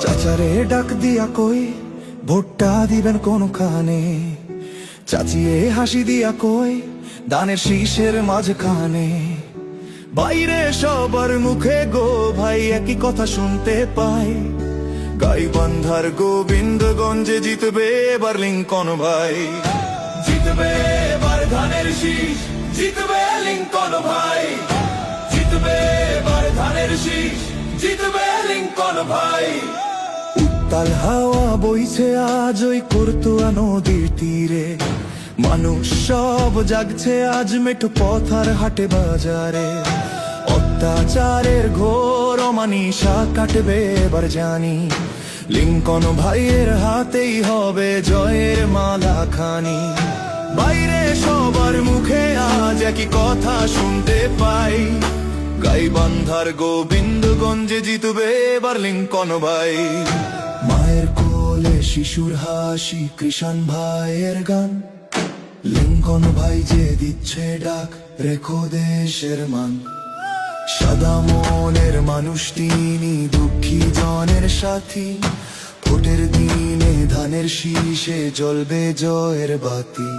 চাচারে ডাক দিয়া কই, ভোটটা দিবেন কোন খানে চাচিয়ে হাসি দিয়া কই, দানের শীষের মাঝখানে? বাইরে সবার মুখে গো ভাই, একই কথা শুনতে পাই। গাইবান্ধার গোবিন্দগঞ্জে জিতবে এবার লিঙ্কন ভাই। জিতবে এবার ধানের শীষ, জিতবে লিঙ্কন ভাই। জিতবে এবার ধানের শীষ, জিতবে লিঙ্কন ভাই। উত্তাল হাওয়া বইছে আজ ওই করতুয়া নদীর তীরে। মানুষ সব জাগছে আজ মেঠো পথার হাটে বাজারে। অত্যাচারের ঘোর অমানিসা কাটবে এবার জানি। লিঙ্কন ভাইয়ের হাতেই হবে জয়ের মালা খানি বাইরে সবার মুখে আজ একই কথা শুনতে পাই। গাইবান্ধার গোবিন্দগঞ্জে জিতবে এবার লিঙ্কন ভাই। শিশুর হাসি, কৃষাণ ভাইয়ের গান। লিঙ্কন ভাই যে দিচ্ছে ডাক, রেখো দেশের মান। সাদা মনের মানুষ তিনি, দুঃখী জনের সাথী। ভোটের দিনে ধানের শীষে জ্বলবে জয়ের বাতি।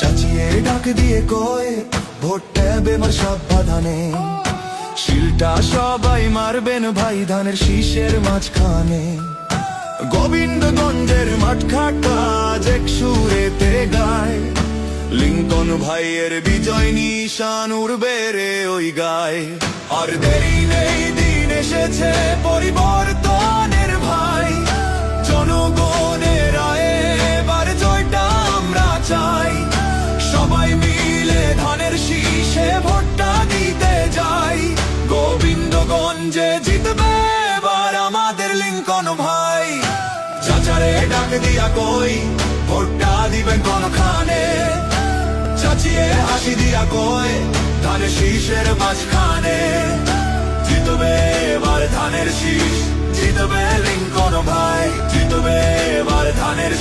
চাচিয়ে ডাক দিয়ে কয়, ভোট ট্যাবে মার সব বাধানে শিলটা সবাই মারবেন ভাই, ধানের শীষের মাঝখানে। গোবিন্দগঞ্জের মাঠঘাটা এক সুরেতে গায়। লিঙ্কন ভাইয়ের বিজয় নিশান উড়বে রে ওই গায়। আর দেরি নেই, দিন এসেছে পরিবর্তনের ভাই। জনগণের এবার জয়টা আমরা চাই। সবাই মিলে ধানের শীষে ভোটটা দিতে যাই। গোবিন্দগঞ্জে জিতবে এবার আমাদের লিঙ্কন ভাই। চাচারে ডাক দিয়া কই, ভোটটা দিবেন কোন খানে চাচিয়ে হাসি দিয়া কই, ধানের শীষের মাঝখানে? জিতবে এবার ধানের শীষ, জিতবে লিঙ্কন ভাই, জিতবে এবার ধানের